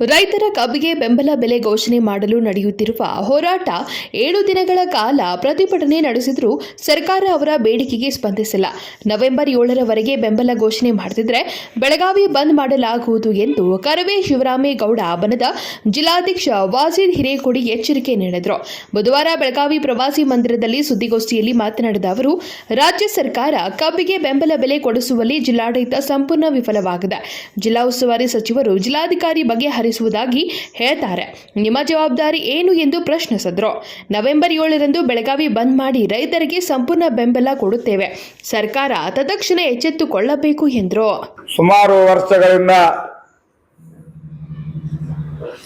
ರೈತರ ಕಬ್ಬಿಗೆ ಬೆಂಬಲ ಬೆಲೆ ಘೋಷಣೆ ಮಾಡಲು ನಡೆಯುತ್ತಿರುವ ಹೋರಾಟ ಏಳು ದಿನಗಳ ಕಾಲ ಪ್ರತಿಭಟನೆ ನಡೆಸಿದರೂ ಸರ್ಕಾರ ಅವರ ಬೇಡಿಕೆಗೆ ಸ್ಪಂದಿಸಿಲ್ಲ. ನವೆಂಬರ್ ಏಳರವರೆಗೆ ಬೆಂಬಲ ಘೋಷಣೆ ಮಾಡದಿದ್ರೆ ಬೆಳಗಾವಿ ಬಂದ್ ಮಾಡಲಾಗುವುದು ಎಂದು ಕರವೇ ಶಿವರಾಮೇಗೌಡ ಬನದ ಜಿಲ್ಲಾಧ್ಯಕ್ಷ ವಾಸಿದ್ ಹಿರೇಕೊಡಿ ಎಚ್ಚರಿಕೆ ನೀಡಿದರು. ಬುಧವಾರ ಬೆಳಗಾವಿ ಪ್ರವಾಸಿ ಮಂದಿರದಲ್ಲಿ ಸುದ್ದಿಗೋಷ್ಠಿಯಲ್ಲಿ ಮಾತನಾಡಿದ ಅವರು, ರಾಜ್ಯ ಸರ್ಕಾರ ಕಬ್ಬಿಗೆ ಬೆಂಬಲ ಬೆಲೆ ಕೊಡಿಸುವಲ್ಲಿ ಜಿಲ್ಲಾಡಳಿತ ಸಂಪೂರ್ಣ ವಿಫಲವಾಗಿದೆ. ಜಿಲ್ಲಾ ಉಸ್ತುವಾರಿ ಸಚಿವರು ಜಿಲ್ಲಾಧಿಕಾರಿ ಬಗೆಹರಿಸುವುದಾಗಿ ಹೇಳ್ತಾರೆ. ನಿಮ್ಮ ಜವಾಬ್ದಾರಿ ಏನು ಎಂದು ಪ್ರಶ್ನಿಸಿದ್ರು. ನವೆಂಬರ್ ಏಳರಂದು ಬೆಳಗಾವಿ ಬಂದ್ ಮಾಡಿ ರೈತರಿಗೆ ಸಂಪೂರ್ಣ ಬೆಂಬಲ ಕೊಡುತ್ತೇವೆ. ಸರ್ಕಾರ ತತ್ಕ್ಷಣ ಎಚ್ಚೆತ್ತುಕೊಳ್ಳಬೇಕು ಎಂದರು. ಸುಮಾರು ವರ್ಷಗಳಿಂದ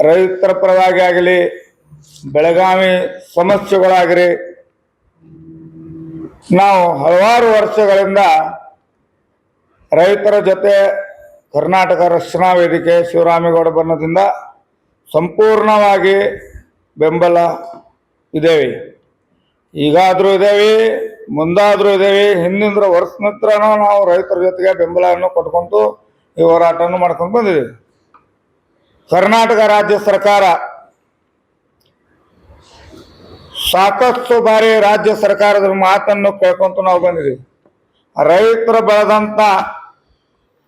ರೈತರ ಪರವಾಗಿ ಆಗಲಿ, ಬೆಳಗಾವಿ ಸಮಸ್ಯೆಗಳಾಗಲಿ, ನಾವು ಹಲವಾರು ವರ್ಷಗಳಿಂದ ರೈತರ ಜೊತೆ ಕರ್ನಾಟಕ ರಕ್ಷಣಾ ವೇದಿಕೆ ಶಿವರಾಮೇಗೌಡ ಬಣ್ಣದಿಂದ ಸಂಪೂರ್ಣವಾಗಿ ಬೆಂಬಲ ಇದ್ದೇವೆ ಈಗಾದರೂ ಇದ್ದೇವೆ ಮುಂದಾದರೂ ಇದ್ದೇವೆ ಹಿಂದಿನ ವರ್ಷ ನಂತರ ನಾವು ರೈತರ ಜೊತೆಗೆ ಬೆಂಬಲವನ್ನು ಕೊಟ್ಕೊಂಡು ಈ ಹೋರಾಟವನ್ನು ಮಾಡ್ಕೊಂಡು ಬಂದಿದ್ದೀವಿ. ಕರ್ನಾಟಕ ರಾಜ್ಯ ಸರ್ಕಾರ ಸಾಕಷ್ಟು ಬಾರಿ ರಾಜ್ಯ ಸರ್ಕಾರದ ಮಾತನ್ನು ಕೇಳ್ಕೊಂತ ನಾವು ಬಂದಿದ್ದೀವಿ. ರೈತರು ಬೆಳೆದಂತ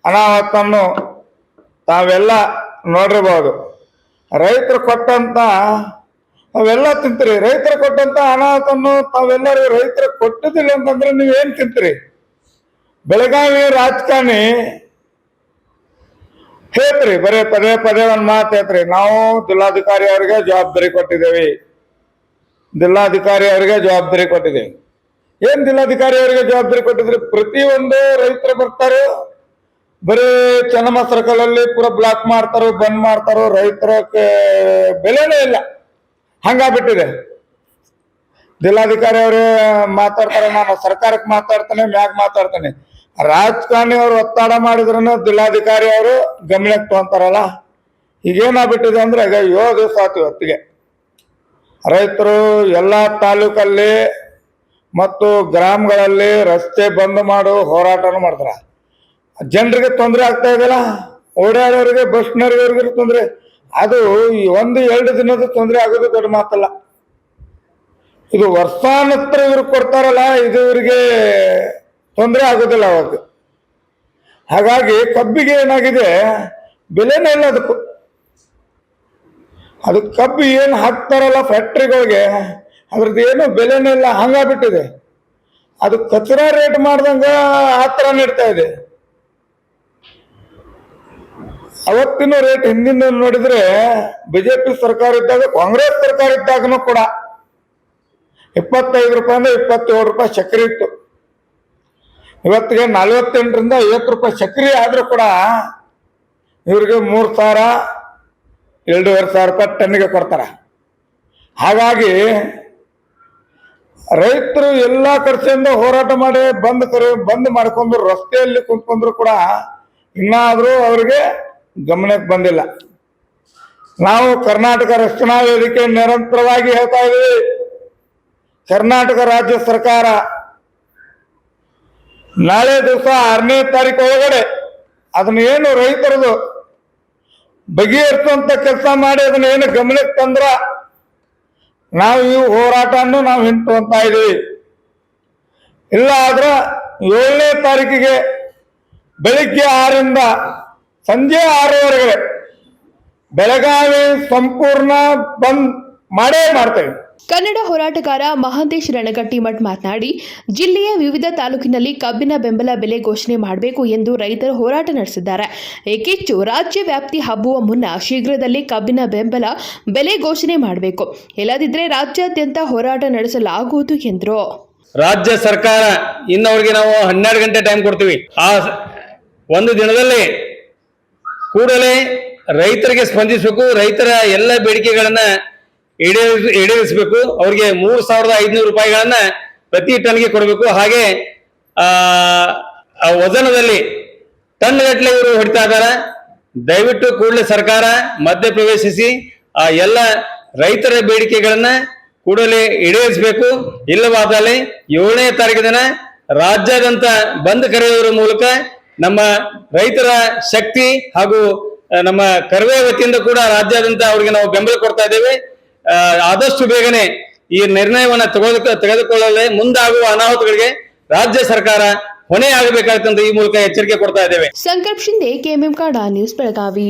ಅನಾಹುತನ್ನು ತಾವೆಲ್ಲ ನೋಡಿರ್ಬೋದು. ರೈತರು ಕೊಟ್ಟಂತ ಅವೆಲ್ಲ ತಿಂತೀರಿ. ರೈತರು ಕೊಟ್ಟಂತ ಅನಾಹುತನ್ನು ತಾವೆಲ್ಲರೂ ರೈತರು ಕೊಟ್ಟಿದ್ದಿಲ್ಲ ಅಂತಂದ್ರೆ ನೀವೇನ್ ತಿಂತೀರಿ? ಬೆಳಗಾವಿ ರಾಜಕಾರಣಿ ಹೇಳ್ತ್ರಿ, ಬರೇ ಪದೇ ಪದೇ ಒಂದ್ ಮಾತು ಹೇಳ್ತ್ರಿ. ನಾವು ಜಿಲ್ಲಾಧಿಕಾರಿ ಅವರಿಗೆ ಜವಾಬ್ದಾರಿ ಕೊಟ್ಟಿದ್ದೇವೆ. ಜಿಲ್ಲಾಧಿಕಾರಿ ಅವರಿಗೆ ಜವಾಬ್ದಾರಿ ಕೊಟ್ಟಿದ್ದೇವೆ. ಏನ್ ಜಿಲ್ಲಾಧಿಕಾರಿ ಅವರಿಗೆ ಜವಾಬ್ದಾರಿ ಕೊಟ್ಟಿದ್ರಿ? ಪ್ರತಿಯೊಂದು ರೈತರು ಬರ್ತಾರೆ ಬರೀ ಚೆನ್ನಮ್ಮ ಸರ್ಕಲ್ ಅಲ್ಲಿ ಪೂರ ಬ್ಲಾಕ್ ಮಾಡ್ತಾರೋ ಬಂದ್ ಮಾಡ್ತಾರೋ, ರೈತರ ಬೆಲೆನೇ ಇಲ್ಲ. ಹಂಗಾಗ್ಬಿಟ್ಟಿದೆ ಜಿಲ್ಲಾಧಿಕಾರಿ ಅವರು ಮಾತಾಡ್ತಾರೆ, ನಾನು ಸರ್ಕಾರಕ್ಕೆ ಮಾತಾಡ್ತಾನೆ, ಮ್ಯಾಗ್ ಮಾತಾಡ್ತಾನೆ. ರಾಜಕಾರಣಿ ಅವರು ಒತ್ತಡ ಮಾಡಿದ್ರು ಜಿಲ್ಲಾಧಿಕಾರಿ ಅವರು ಗಮನಕ್ಕೆ ತಗೊಂತಾರಲ್ಲ. ಈಗೇನಾಗ್ಬಿಟ್ಟಿದೆ ಅಂದ್ರೆ, ಈಗ ಏಳು ದಿವಸ ಆತು ಇವತ್ತಿಗೆ. ರೈತರು ಎಲ್ಲ ತಾಲೂಕಲ್ಲಿ ಮತ್ತು ಗ್ರಾಮಗಳಲ್ಲಿ ರಸ್ತೆ ಬಂದ್ ಮಾಡು ಹೋರಾಟನೂ ಮಾಡ್ತಾರ. ಜನರಿಗೆ ತೊಂದರೆ ಆಗ್ತಾ ಇದೆಯಲ್ಲ, ಓಡಾಡೋರಿಗೆ ಬಸ್ನವ್ರಿಗೆ ತೊಂದರೆ. ಅದು ಒಂದು ಎರಡು ದಿನದ ತೊಂದರೆ ಆಗೋದು ದೊಡ್ಡ ಮಾತಲ್ಲ. ಇದು ವರ್ಷಾನತ್ರ ಇವ್ರು ಕೊಡ್ತಾರಲ್ಲ, ಇದು ಇವರಿಗೆ ತೊಂದರೆ ಆಗೋದಿಲ್ಲ ಅವಾಗ. ಹಾಗಾಗಿ ಕಬ್ಬಿಗೆ ಏನಾಗಿದೆ, ಬೆಲೆನೇ ಇಲ್ಲ ಅದಕ್ಕೂ. ಅದು ಕಬ್ಬು ಏನು ಹಾಕ್ತಾರಲ್ಲ ಫ್ಯಾಕ್ಟ್ರಿಗಳಿಗೆ ಅದ್ರದ್ದು ಏನು ಬೆಲೆನೇ ಇಲ್ಲ, ಹಂಗಾಗ್ಬಿಟ್ಟಿದೆ. ಅದು ಕಚರಾ ರೇಟ್ ಮಾಡ್ದಂಗ ಆ ಥರ ನೀಡ್ತಾ ಇದೆ. ಅವತ್ತಿನ ರೇಟ್ ಹಿಂದಿನ ನೋಡಿದ್ರೆ ಬಿಜೆಪಿ ಸರ್ಕಾರ ಇದ್ದಾಗ, ಕಾಂಗ್ರೆಸ್ ಸರ್ಕಾರ ಇದ್ದಾಗನು ಕೂಡ ಇಪ್ಪತ್ತೈದು ರೂಪಾಯಿ ಅಂದ್ರೆ ಇಪ್ಪತ್ತೇಳು ರೂಪಾಯಿ ಸಕ್ಕರೆ ಇತ್ತು. ಇವತ್ತಿಗೆ ನಲವತ್ತೆಂಟರಿಂದ ಐವತ್ತು ರೂಪಾಯಿ ಸಕ್ಕರೆ ಆದರೂ ಕೂಡ ಇವ್ರಿಗೆ ಮೂರು ಸಾವಿರ, ಎರಡೂವರೆ ಸಾವಿರ ರೂಪಾಯಿ ಟನ್ನಿಗೆ ಕೊಡ್ತಾರೆ. ಹಾಗಾಗಿ ರೈತರು ಎಲ್ಲಾ ಖರ್ಚಿಂದ ಹೋರಾಟ ಮಾಡಿ ಬಂದ್ ಕರೆ, ಬಂದ್ ಮಾಡ್ಕೊಂಡು ರಸ್ತೆಯಲ್ಲಿ ಕುಂತ್ಕೊಂಡ್ರು ಕೂಡ ಇನ್ನಾದರೂ ಅವರಿಗೆ ಗಮನಕ್ಕೆ ಬಂದಿಲ್ಲ. ನಾವು ಕರ್ನಾಟಕ ರಕ್ಷಣಾ ವೇದಿಕೆ ನಿರಂತರವಾಗಿ ಹೇಳ್ತಾ ಇದ್ದೀವಿ. ಕರ್ನಾಟಕ ರಾಜ್ಯ ಸರ್ಕಾರ ನಾಳೆ ದಿವಸ ಆರನೇ ತಾರೀಕು ಒಳಗಡೆ ಅದನ್ನ ಏನು ರೈತರದು ಬಗೆಹರಿಸುವಂತ ಕೆಲಸ ಮಾಡಿ ಅದನ್ನ ಏನು ಗಮನಕ್ಕೆ ತಂದ್ರ ನಾವು ಈ ಹೋರಾಟವನ್ನು ನಾವು ಹಿಂಟುವಂತ ಇದೀವಿ ಇಲ್ಲ ಆದ್ರ ಏಳನೇ ತಾರೀಕಿಗೆ ಬೆಳಿಗ್ಗೆ ಆರರಿಂದ ಸಂಜೆ ಆರೂವರೆಗೆ ಬೆಳಗಾವಿ ಸಂಪೂರ್ಣ ಬಂದ್ ಮಾಡೇ ಮಾಡ್ತೇವೆ. ಕನ್ನಡ ಹೋರಾಟಗಾರ ಮಹಾಂತೇಶ್ ರಣಗಟ್ಟಿಮಠ್ ಮಾತನಾಡಿ ಜಿಲ್ಲೆಯ ವಿವಿಧ ತಾಲೂಕಿನಲ್ಲಿ ಕಬ್ಬಿನ ಬೆಂಬಲ ಬೆಲೆ ಘೋಷಣೆ ಮಾಡಬೇಕು ಎಂದು ರೈತರು ಹೋರಾಟ ನಡೆಸಿದ್ದಾರೆ. ಏಕೆಚ್ಚು ರಾಜ್ಯ ವ್ಯಾಪ್ತಿ ಹಬ್ಬುವ ಮುನ್ನ ಶೀಘ್ರದಲ್ಲಿ ಕಬ್ಬಿನ ಬೆಂಬಲ ಬೆಲೆ ಘೋಷಣೆ ಮಾಡಬೇಕು. ಇಲ್ಲದಿದ್ದರೆ ರಾಜ್ಯಾದ್ಯಂತ ಹೋರಾಟ ನಡೆಸಲಾಗುವುದು ಎಂದರು. ರಾಜ್ಯ ಸರ್ಕಾರ ಇನ್ನವರಿಗೆ ನಾವು ಹನ್ನೆರಡು ಗಂಟೆ ಟೈಮ್ ಕೊಡ್ತೀವಿ. ಆ ಒಂದು ದಿನದಲ್ಲಿ ಕೂಡಲೇ ರೈತರಿಗೆ ಸ್ಪಂದಿಸಬೇಕು, ರೈತರ ಎಲ್ಲ ಬೇಡಿಕೆಗಳನ್ನ ಈಡೇರಿಸ, ಈಡೇರಿಸಬೇಕು, ಅವ್ರಿಗೆ ಮೂರು ಸಾವಿರದ ಐದುನೂರು ರೂಪಾಯಿಗಳನ್ನ ಪ್ರತಿ ಟನ್ಗೆ ಕೊಡಬೇಕು. ಹಾಗೆ, ಆ ವಜನದಲ್ಲಿ ಟನ್ ಗಟ್ಟಲೆ ಇವರು ಹೊಡಿತಾ ಇದ್ದಾರೆ. ದಯವಿಟ್ಟು ಕೂಡಲೇ ಸರ್ಕಾರ ಮಧ್ಯ ಪ್ರವೇಶಿಸಿ ಆ ಎಲ್ಲ ರೈತರ ಬೇಡಿಕೆಗಳನ್ನ ಕೂಡಲೇ ಈಡೇರಿಸಬೇಕು. ಇಲ್ಲವಾದಲ್ಲಿ ಏಳನೇ ತಾರೀಕು ದಿನ ರಾಜ್ಯಾದ್ಯಂತ ಬಂದ್ ಕರೆಯುವುದರ ಮೂಲಕ ನಮ್ಮ ರೈತರ ಶಕ್ತಿ ಹಾಗೂ ನಮ್ಮ ಕರ್ವೆ ವತಿಯಿಂದ ಕೂಡ ರಾಜ್ಯಾದ್ಯಂತ ಅವರಿಗೆ ನಾವು ಬೆಂಬಲ ಕೊಡ್ತಾ ಇದ್ದೇವೆ. ಆದಷ್ಟು ಬೇಗನೆ ಈ ನಿರ್ಣಯವನ್ನ ತೆಗೆದು ತೆಗೆದುಕೊಳ್ಳಲು ಮುಂದಾಗುವ ಅನಾಹುತಗಳಿಗೆ ರಾಜ್ಯ ಸರ್ಕಾರ ಹೊಣೆ ಆಗಬೇಕಾಗುತ್ತೆ ಈ ಮೂಲಕ ಎಚ್ಚರಿಕೆ ಕೊಡ್ತಾ ಇದ್ದೇವೆ. ಸಂಕಲ್ಪ ಶಿಂದೆ ಕೆಎಂಎಂ ಕಾಡ ನ್ಯೂಸ್ ಬೆಳಗಾವಿ.